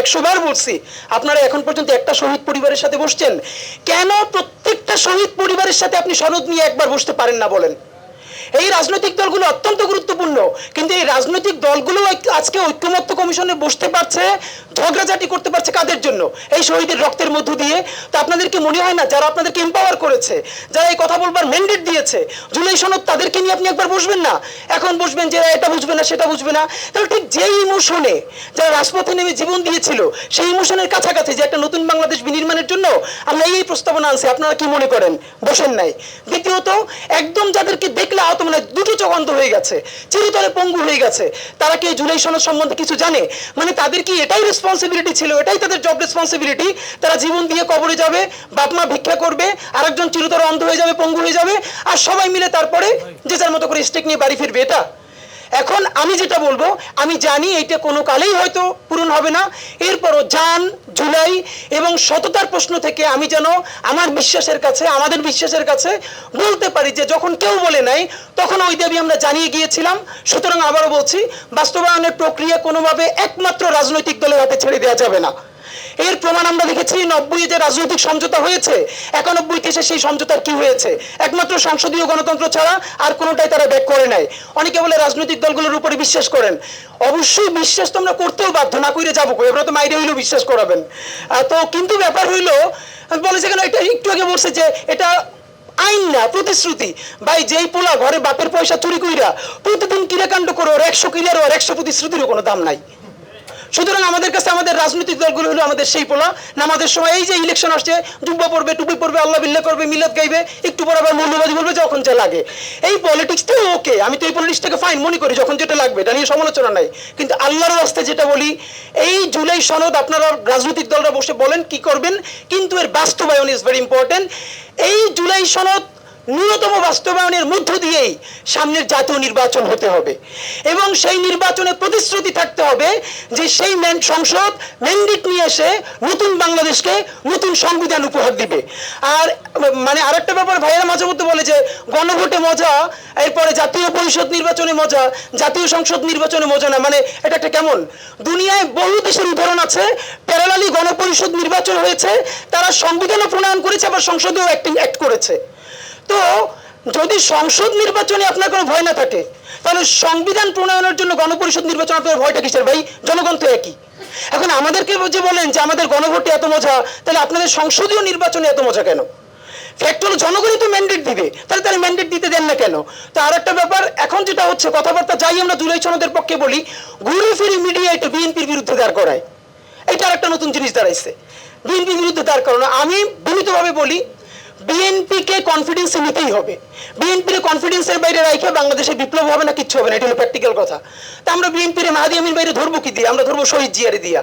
একশো বার বলছি, আপনারা এখন পর্যন্ত একটা শহীদ পরিবারের সাথে বসছেন। কেন প্রত্যেকটা শহীদ পরিবারের সাথে আপনি সনদ নিয়ে একবার বসতে পারেন না বলেন? এই রাজনৈতিক দলগুলো অত্যন্ত গুরুত্বপূর্ণ। কিন্তু এই রাজনৈতিক দলগুলো আজকে ঐক্যমত্য কমিশনে বসতে পারছে, ঝগড়াঝাটি করতে পারছে কাদের জন্য? এই শহীদের রক্তের মধ্য দিয়ে। তো আপনাদেরকে মনে হয় না, যারা আপনাদেরকে এম্পাওয়ার করেছে, যারা এই কথা বলবার ম্যান্ডেট দিয়েছে, জুলাই সনদ তাদেরকে নিয়ে আপনি একবার বসবেন না? এখন বসবেন যে এটা বুঝবে না, সেটা বুঝবে না। তাহলে ঠিক যেই ইমোশনে যারা রাজপথে নেমে জীবন দিয়েছিল, সেই ইমোশনের কাছাকাছি যে একটা নতুন বাংলাদেশ বিনির্মাণের জন্য আমরা এই প্রস্তাবনা আনছি, আপনারা কি মনে করেন? বসেন নাই। দ্বিতীয়ত, একদম যাদেরকে দেখলে আহত মানে দুটো চোখ অন্ধ হয়ে গেছে, চিরতরে পঙ্গু হয়ে গেছে। তারা কি জুলাই সনদ সম্বন্ধে কিছু জানে? মানে তাদের কি এটাই রেসপন্সিবিলিটি ছিল? এটাই তাদের জব রেসপন্সিবিলিটি তারা জীবন দিয়ে কবরে যাবে, বাপ মা ভিক্ষা করবে, আরেকজন চিরতরে অন্ধ হয়ে যাবে, পঙ্গু হয়ে যাবে, আর সবাই মিলে তারপরে যে যার মতো করে স্টেক নিয়ে বাড়ি ফিরবে, এটা? এখন আমি যেটা বলব, আমি জানি এইটা কোনো কালেই হয়তো পূরণ হবে না। এরপরও জান জুলাই এবং সততার প্রশ্ন থেকে আমি যেন আমার বিশ্বাসের কাছে, আমাদের বিশ্বাসের কাছে বলতে পারি যে যখন কেউ বলে নাই, তখন ওই দাবি আমরা জানিয়ে গিয়েছিলাম। সুতরাং আবারও বলছি, বাস্তবায়নের প্রক্রিয়া কোনোভাবে একমাত্র রাজনৈতিক দলের হাতে ছেড়ে দেওয়া যাবে না। এর প্রমাণ আমরা দেখেছি নব্বই যে রাজনৈতিক সমঝোতা হয়েছে, একানব্বইতে এসে সেই সমঝোতার কি হয়েছে? একমাত্র সংসদীয় গণতন্ত্র ছাড়া আর কোনোটাই তারা ব্যাক করে নাই। অনেকে বলে রাজনৈতিক দলগুলোর উপরে বিশ্বাস করেন। অবশ্যই বিশ্বাস তো আমরা করতেও বাধ্য, না করে যাব এবার তো মাইরে হইলেও বিশ্বাস করাবেন। তো কিন্তু ব্যাপার হইল বলেছে কেন এটা একটু আগে বলছে যে এটা আইন না, প্রতিশ্রুতি। ভাই, যেই পোলা ঘরে বাপের পয়সা চুরি কইরা প্রতিদিন কিরাকাণ্ড করে, ওর একশো কিলার ওর একশো প্রতিশ্রুতিরও কোনো দাম নাই। সুতরাং আমাদের কাছে আমাদের রাজনৈতিক দলগুলো হলো আমাদের সেই পোলা। নামাজের সময় এই যে ইলেকশন আসছে জুব্বা পড়বে, টুপি পড়বে, আল্লাহ বিল্লাহ করবে, মিলাদ গাইবে, একটু পর আবার মৌলবাদী বলবে, যখন যা লাগে। এই পলিটিক্সটাও ওকে আমি তো এই পলিটিক্সটাকে ফাইন মনে করি, যখন যেটা লাগবে, এটা নিয়ে সমালোচনা নাই। কিন্তু আল্লাহর রাস্তায় যেটা বলি, এই জুলাই সনদ আপনারা রাজনৈতিক দলরা বসে বলেন কি করবেন, কিন্তু এর বাস্তবায়ন ইজ ভেরি ইম্পর্টেন্ট এই জুলাই সনদ ন্যূনতম বাস্তবায়নের মধ্য দিয়েই সামনের জাতীয় নির্বাচন হতে হবে। এবং সেই নির্বাচনে প্রতিশ্রুতি থাকতে হবে যে সেই ম্যান, সংসদ ম্যান্ডেট নিয়ে এসে নতুন বাংলাদেশকে নতুন সংবিধান উপহার দিবে। আর মানে আরেকটা ব্যাপার, ভাইয়েরা মাঝে মধ্যে বলে যে গণভোটে মজা, এরপরে জাতীয় পরিষদ নির্বাচনে মজা, জাতীয় সংসদ নির্বাচনে মজা না। মানে এটা একটা কেমন? দুনিয়ায় বহু দেশের উদাহরণ আছে, প্যারালালি গণপরিষদ নির্বাচন হয়েছে, তারা সংবিধানও প্রণয়ন করেছে, আবার সংসদেও অ্যাক্টিং অ্যাক্ট করেছে। তো যদি সংসদ নির্বাচনে আপনার কোনো ভয় না থাকে, তাহলে সংবিধান প্রণয়নের জন্য গণপরিষদ নির্বাচন আপনার ভয়টা কিসের ভাই? জনগণ তো একই। এখন আমাদেরকে যে বলেন যে আমাদের গণভোটে এত মজা, তাহলে আপনাদের সংসদীয় নির্বাচনে এত মজা কেন? ফ্যাক্ট হলো জনগণই তো ম্যান্ডেট দিবে, তাহলে তারা ম্যান্ডেট দিতে দেন না কেন? তো আর একটা ব্যাপার, এখন যেটা হচ্ছে, কথাবার্তা যাই আমরা জুলাই সনদের পক্ষে বলি ঘুরে ফিরে মিডিয়া এটা বিএনপির বিরুদ্ধে দাঁড় করায়। এটা আর একটা নতুন জিনিস দাঁড়াইছে। বিএনপির বিরুদ্ধে দাঁড় করানো। আমি বিনীতভাবে বলি বিএনপিকে কনফিডেন্সে নিতেই হবে। বিএনপির কনফিডেন্সের বাইরে রাখে বাংলাদেশে বিপ্লব হবে না, কিচ্ছু হবে না, এটা হলো প্র্যাকটিক্যাল কথা। তা আমরা বিএনপির মাহাদি আমিন বাইরে ধরবো কি দিয়ে? আমরা ধরবো শহীদ জিয়ারে দিয়া।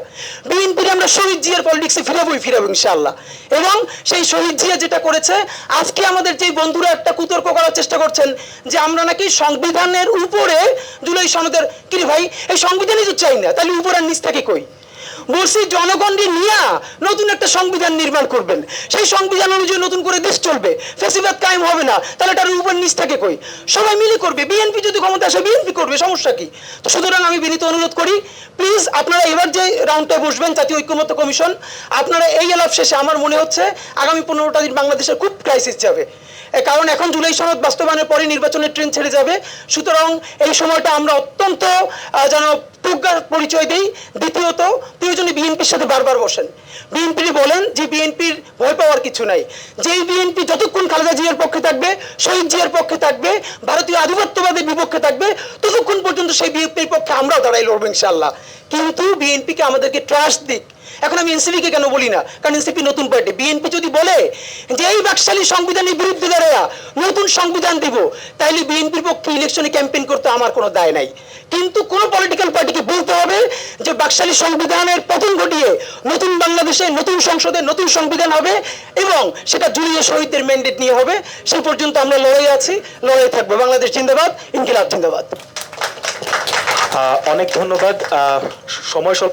বিএনপির আমরা শহীদ জিয়ার পলিটিক্সে ফিরাবোই, ফিরাবো ইনশাআল্লাহ। এবং সেই শহীদ জিয়া যেটা করেছে, আজকে আমাদের যে বন্ধুরা একটা কুতর্ক করার চেষ্টা করছেন, যে আমরা নাকি সংবিধানের উপরে জুলাই সনদের, কি ভাই? এই সংবিধানই তো চাই না, তাহলে উপর আর নিচ থাকে কই? বলছি জনগণকে নিয়ে নতুন একটা সংবিধান নির্মাণ করবেন। সেই সংবিধান অনুযায়ী নতুন করে দেশ চলবে। ফেসিবাদ কায়েম হবে না। তাহলে এটার উপর নিচ থাকে কই? সবাই মিলে করবে। বিএনপি যদি ক্ষমতা আসে বিএনপি করবে। সমস্যা কি? তো সুতরাং আমি বিনীত অনুরোধ করি প্লিজ আপনারা এবার যে রাউন্ডটা বসবেন, জাতীয় ঐক্যমত্য কমিশন, আপনারা এই এলাপ শেষে আমার মনে হচ্ছে আগামী পনেরোটা দিন বাংলাদেশের খুব ক্রাইসিস যাবে। কারণ এখন জুলাই সনদ বাস্তবায়নের পরে নির্বাচনের ট্রেন ছেড়ে যাবে। সুতরাং এই সময়টা আমরা অত্যন্ত যেন প্রজ্ঞার পরিচয় দিই। দ্বিতীয়ত, প্রয়োজনে বিএনপির সাথে বারবার বসেন। বিএনপি বলেন যে বিএনপির ভয় পাওয়ার কিছু নাই। যেই বিএনপি যতক্ষণ খালেদা জিয়ার পক্ষে থাকবে, শহীদ জিয়ার পক্ষে থাকবে, ভারতীয় আধিপত্যবাদের বিপক্ষে থাকবে, ততক্ষণ পর্যন্ত সেই বিএনপির পক্ষে আমরাও দাঁড়াই লড়বো ইনশাল্লাহ কিন্তু বিএনপিকে আমাদেরকে ট্রাস্ট দিক। এখন আমি এনসিপিকে কেন বলি না? কারণ এনসিপি নতুন পার্টি বিএনপি যদি বলে যে এই বাকশালী সংবিধানের বিরুদ্ধে দাঁড়ায়া নতুন সংবিধান দিব, তাইলে বিএনপির পক্ষে ইলেকশনে ক্যাম্পেইন করতে আমার কোনো দায় নাই। কিন্তু কোন পলিটিক্যাল পার্টিকে বলতে হবে যে বাকশালী সংবিধানের পতন ঘটিয়ে নতুন বাংলাদেশে, নতুন সংসদে নতুন সংবিধান হবে এবং সেটা জুড়িয়ে শহীদদের ম্যান্ডেট নিয়ে হবে। সে পর্যন্ত আমরা লড়াই আছি লড়াই থাকব। বাংলাদেশ জিন্দাবাদ, ইনকিলাব জিন্দাবাদ। অনেক ধন্যবাদ। সময় স্বল্প